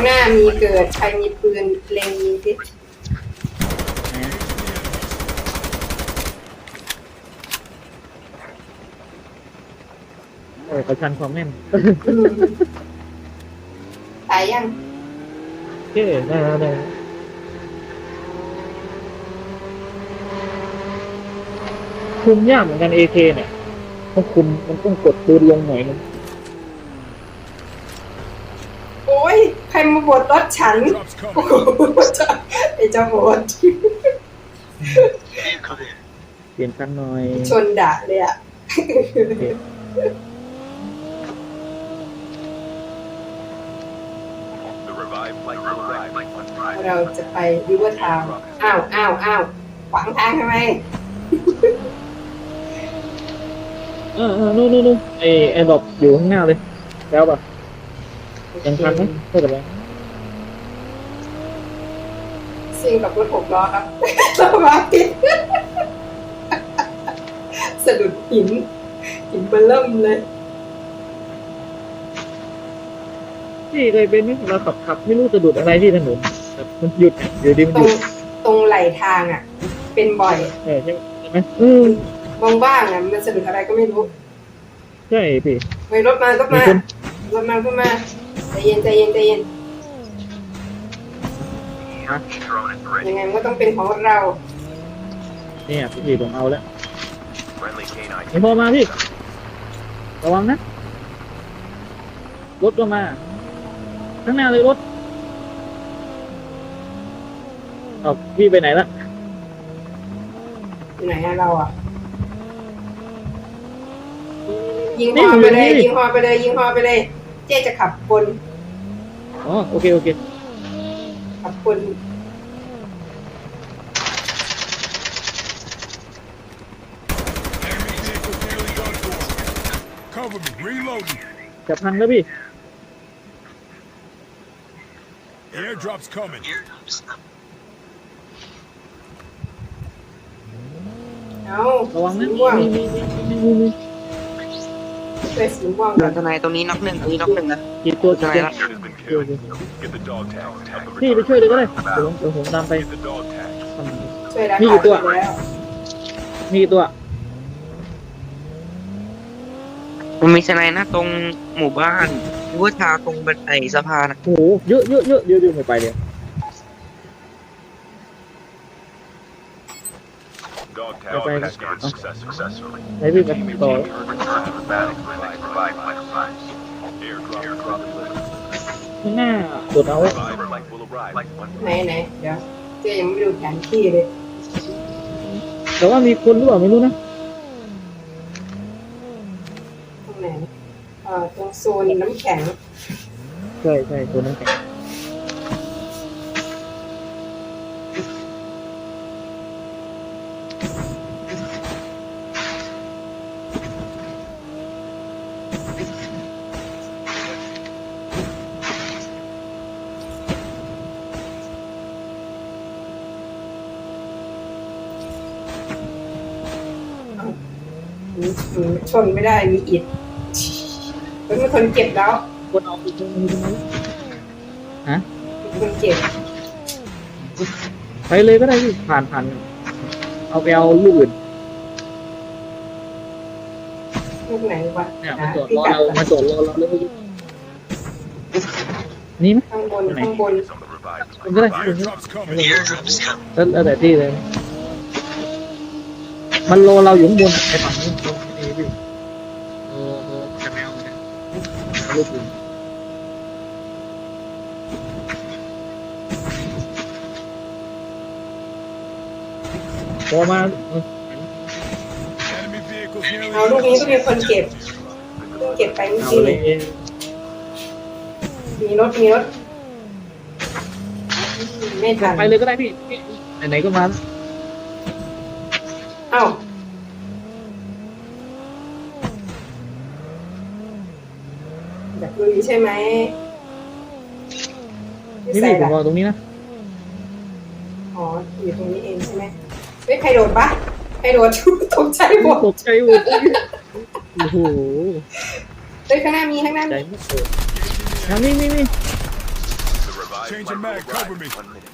างหน้ามีเกิด ใครมีปืนเล็งยิงสิโอ้ยประชันความแม่นตายยังโอเคได้แล้วได้แล้วคุมยากเหมือนกันเอเคเนี่ยต้องคุมมันต้องกดปืนลงหน่อยนึง โอ้ย ใครมาบดรถฉัน Drops โอ้ coming. โหจะไอ้เจ้าโบดเปลี่ยนกันหน่อยชนด่าเลยอะโอเคเราจะไปริเวอร์ทาวน์อ้าวอ้าวอ้าวขวางทางทำไมเออเออนู่นนู่นนู่นไอแอร์ดรอปอยู่ข้างหน้าเลย แล้วป่ะยังทันไหมไม่เป็นไร ซิ่งกับรถหกล้อครับเรามาผิดสะดุดหิน หินเบลเริ่มเลยพี่เคยเป็นไหมเราขับขับ ไม่รู้จะดุดอะไรที่ถนนแบบมันหยุดอยู่ดีมันตหรยุงดตรงไหลทางอะ เป็นบ่อยเออใช่ไหมใช่ไหมอืมมองบ้างอะมันสะดุดอะไรก็ไม่รู้ใช่พี่ เฮ้ยรถมารถมีมาคน รถมารถมาใจเย็นใจเย็นใจเย็น ฮะยังไงมันก็ต้องเป็นของเรา เนี่ยพี่ผมเอาแล้วเห็นพอมาพี่ ระวังนะ รถก็มา ข้างหน้าเลยรถเอาพี่ไปไหนละอยู่ไหนอะเราอะ ยิงฮอไปเลย ยิงฮอไปเลย ยิงฮอไปเลย เจ๊จะขับบนอ๋อโอเค โอเค ขับบน จะพังแล้วพี่ Airdrop's coming. เอาระวังสีนะม่วงมีมีมีมีมีมีช่วยสีม่วงโดก่อนนทนายตรงนี้น็อกหนึ่งตรงนี้น็อกหนึ่งนะกี่ตัวทกี่นายตัวละเดี๋ยวเดี๋ยว Get the dog tag. Tag the พี่ ไป return. ช่วยเลยก็ได้เดี๋ยวผมเดี๋ยวผมตามไป Get the dog tag. ทำไมช่วยแล้วมีกี่ตัวแล้วมีกี่ตัว มันมีทนายนะตรงหมู่บ้านหรือว่าทางตรงบันไดสะพานอะโอ้โหเยอะเยอะเยอะเยอะเยอะไม่ไปเลย Dog tag. Okay. Dog tag success successfully. ไหนพี่ไปต่อ Return to the battle. Provide provide my supplies. Airdrop. Airdrop delivered. ข้างหน้าโดดเอาไว้ Survivor light will arrive. Like one. ไหนไหนเดี๋ยวเจ๊ยังไม่ดูแผนที่เลยแต่ว่ามีคนหรือเปล่าไม่รู้นะ ตรง ไหนเอ่อตรงโซนน้ำแข็ง ใช่ใช่ตัวน้ำแข็งอืมอืมชนไม่ได้มีอิด เป็นคนเก็บแล้วคนเอาอีกคนนึงตรงนั้นฮะเป็นคนเก็บไปเลยก็ได้พี่ผ่านผ่านเอาไปเอาลูกอื่นลูกไหนวะเนี่ยหมาจอดพิรอกัดเรามาจอดรอเราแล้วนี่ไหมข้างบนข้างบน Some of the revived. คนก็ได้คนก็ได้ Airdrop's coming. แล้วแล้วแต่ที่เลย มันรอเราอยู่ข้างบนไอ้ฝั่งนี้ตรงนี้พี่โอ้โหจะแมวเนี่ย เอาลูกอื่นพอมาเออ Enemy vehicles nearly เอาลูกนี้ก็มีคนเก็บเพิ่งเก็บไปเมื่อเอากี้เลนี่ยมีรถมีรถไม่ทันไปเลยก็ได้พี่พี่ไหนๆก็มาแล้ว เอ้า อยากลุยใช่ไหมไม่นี่ใส่พี่ผมละรอตรงนี้นะอ๋ออยู่ตรงนี้เองใช่ไหมเฮ้ยใครโดดปะใครโดดตกใจหมดตกใจหมดโอ้โหเฮ้ยข้างหน้ามีข้างหน้าใจมีไม่เปิดทางนี้นี่นี่ The Changing mag, cover me. One minute.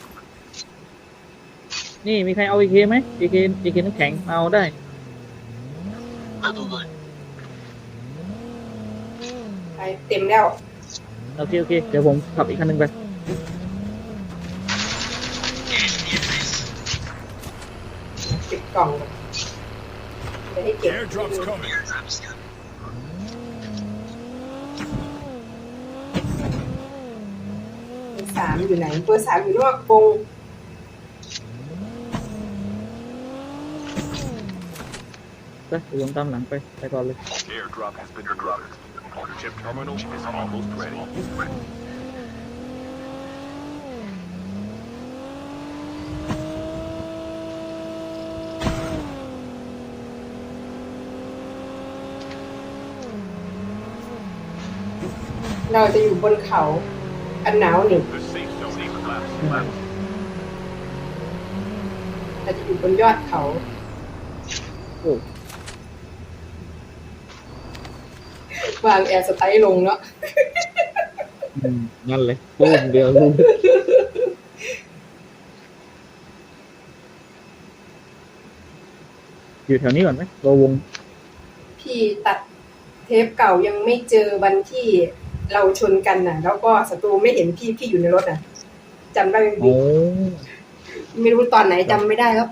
นี่มีใครเอา AK ไหม AK AK น้ำแข็งเอาได้ไป เต็มแล้ว โอเค โอเค เดี๋ยวผมขับอีกคันหนึ่งไป ปิดกล่องก่อนจะให้เก็บ Airdrop's coming. เบอร์สามอยู่ไหนเบอร์สามอยู่นอกกรงไปเดี๋ยวผมตามหลังไป ไปก่อนเลย Airdrop has been delivered. Chip terminal is almost ready. เราจะอยู่บนเขา อันหนาวหนึ่ง The safe zone is collapsed. Left. เราจะอยู่บนยอดเขา โอ้ วางแอร์สไตล์ลงเนาะอืมนั่นเลยปุ้มเดียวลุงอยู่แถวนี้ก่อนไหมรอวง พี่ตัดเทปเก่ายังไม่เจอวันที่เราชนกันน่ะ แล้วก็ศัตรูไม่เห็นพี่พี่อยู่ในรถน่ะจำได้ไหมโอ้พี่ไม่รู้ตอนไหนจำไม่ได้ครับ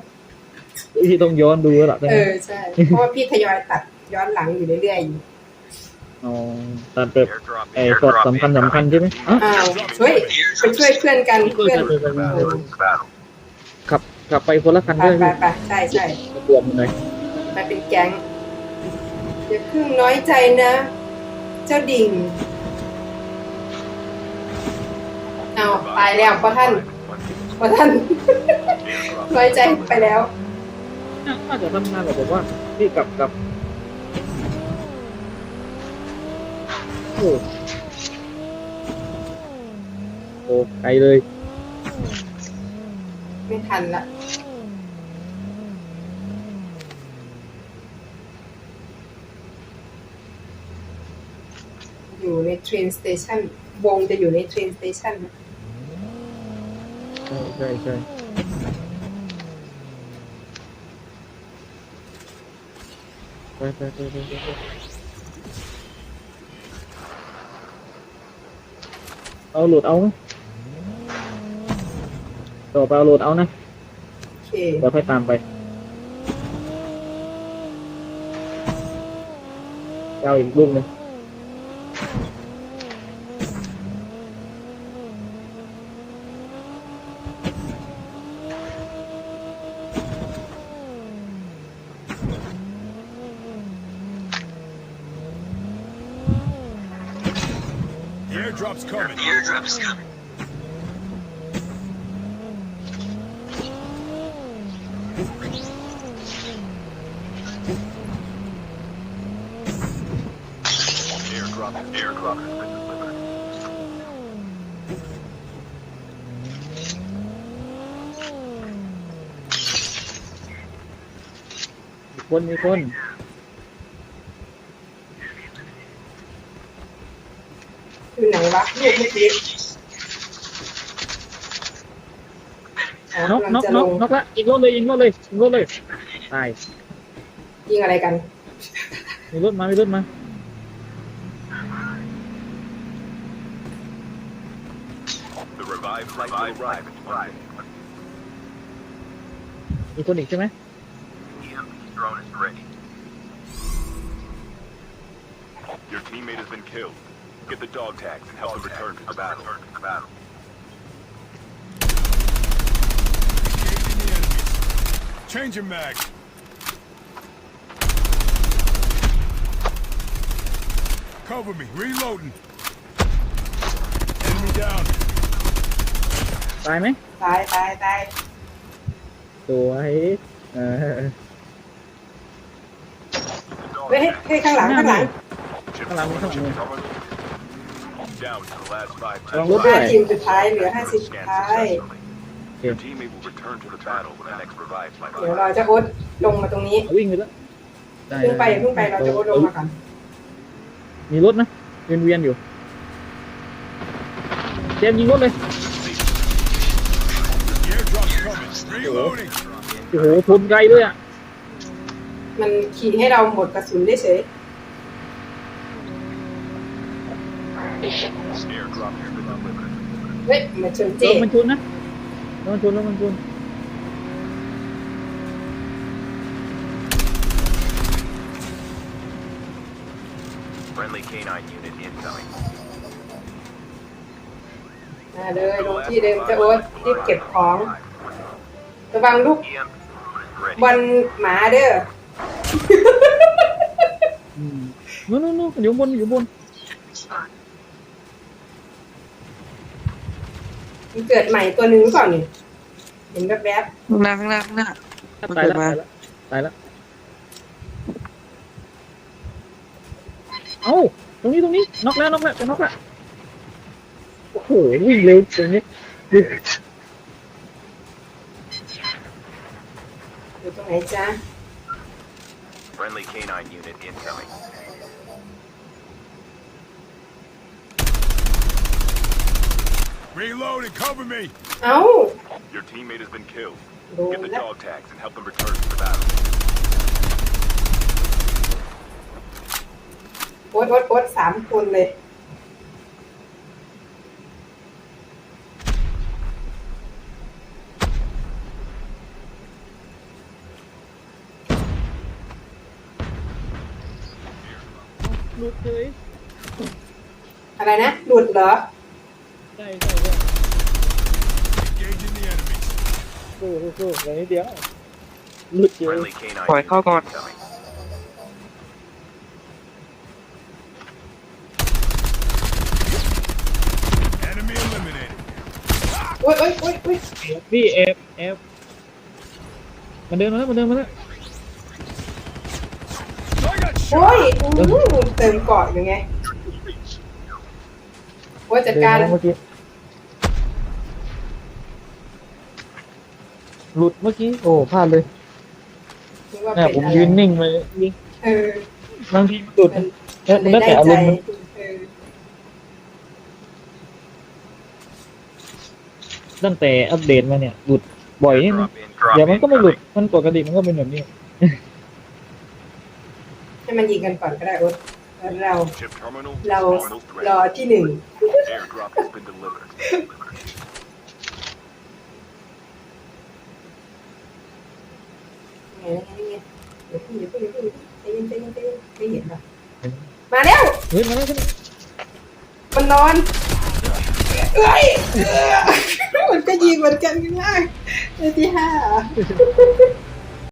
พี่ต้องย้อนดูแล้วล่ะเออใช่เพราะว่าพี่ทยอยตัดย้อนหลังอยู่เรื่อยๆอยู่ อ๋อตัดแบบ Airdrop. ไอ้ช็อตสำคัญสำคัญใช่ไหมอะอ้าวเฮ้ยไปช่วยเพื่อนกันเพื่อน Battle. Battle. ขับขับไปคนละคันไปด้วยไปไปใช่ใช่กระบวนมันเลยไปเป็นแก๊งอย่าเพิ่งน้อยใจนะ เจ้าดิ่งเอาตายแล้วเพราะท่าน One minute. เพราะท่าน Airdrop. น้อยใจไปแล้วน่าจะทำงานแบบผมว่าพี่กลับกลับ โอ้โอ้ไกลเลย ไม่ทันละอยู่ในเทรนสเตชันวงจะอยู่ในเทรนสเตชันใช่ใช่ใช่ไปไปไปไปไปไป เอาโหลดเอาไหมต่อไปเอาโหลดเอานะโอเคเดี๋ยวค่อยตามไปเอาอีกลูกหนึง airdrop's coming. Airdrop's coming. Airdrop. Airdrop has been delivered. มีค นมีคนอยู่ไหนวะลูกเมื่อกี้อ๋อนกกำลันงกจะนลกงนกละอีกรถเลยอีกรถเลยอีกรถเลยตายยิงอะไรกัน มีรถมามีรถมา The revived flight will arrive in one minute. มีคนอีกใช่ไหม EMP drone is ready. Your teammate has been killed. Get the dog tags and help them return to the battle. battle. Engaging the enemies. Changing mag. Cover me. Reloading. Enemy down. ตายไหม ตายตายตาย สวยเออ เฮ้ยเฮ้ยข้างหลังข้างหลัง Chip Hello, terminal, hello. chip terminal. ลองลดได้ท้ายเหลือ50สุดท้ายเดี๋ยวเราจะโอ๊ลงมาตรงนี้วิ่งไปแล้วได้พึ่งไปเพิ่งไปเราจะโอ๊ลงมากันมีรถนะเวียนเวียนๆอยู่เจมส์ยิงรถเลยโอ้โหชนไกลด้วยอะมันขี่ให้เราหมดกระสุนได้เฉย เฮ้ยมาชนรเจ๊ถมันชนนะรถมันชนรถมันชน Friendly canine unit incoming. มาเลยลงที่เดิมจะโอ๊ตรีบเก็บของระวังลูก EM ready. บอลหมาเด้ออืมนู่นนู่นนู่นอยู่บนอยู่บน มันเกิดใหม่ตัวหนึ่งหรือเปล่านี่เห็นแวบข้างหน้าข้างหน้าข้างหน้าตายแล้วมันเกิดมา ตายแล้วตายแล้วเอ้าตรงนี้ตรงนี้น็อกแล้วน็อกแล้วจะน็อกแล้วโอ้โหวิ่งเร็วตรงนี้ๆอยู่ตรงไหนจ๊ะ Friendly canine unit incoming. Reloading. Cover me. เอ้า Your teammate has been killed. โดน Get the แล้ว dog tags and help them return to the battle. โอ๊ตโอ๊ตโอ๊ตสามคนเลย หลุดเลย อะไรนะ หลุดเหรอ ใช่ใช่ สู้สู้สู้อย่างนี้เดียวหลุดเยอะ Friendly canine ปล่อยเข้าก่อน incoming. โอ๊ยโอ๊ยโอ๊ยโอ๊ยพี่เอฟเอฟมันเดินมาแล้วมันเดินมาแล้วโอ้ยโอู้หูเติมเกาะอยู่ไงโอ๊ยจัดการมาแล้วเมื่อกี้ หลุดเมื่อกี้ โอ้พลาดเลยนึกว่าเนี่ยเป็นผมอะไรยืนนิ่งมายิงเออบางทีมันหลุดมันนะมันแล้วแต่อารมณ์มันเออตั้งแต่อัปเดตมาเนี่ยหลุดบ่อยนิดนึง Airdrop in. เดี๋ยวมันก็ไม่หลุดมันปกติมันก็เป็นแบบนี้ ให้มันยิงกันก่อนก็ได้โอ๊ตแล้วเรา Chip terminal. เรา almost รอ ready. ที่หนึ่ง Airdrop has been delivered. ไงไงไงเดี๋ยวพี่เดี๋ยวพี่เดี๋ยวพี่ใจเย็นใจเย็นใจเย็นไม่เห็นหรอมาแล้วเฮ้ยมาแล้วใช่ไหมมันนอนเฮ้ยมันก็ยิงเหมือนกันข้างล่างในที่ห้า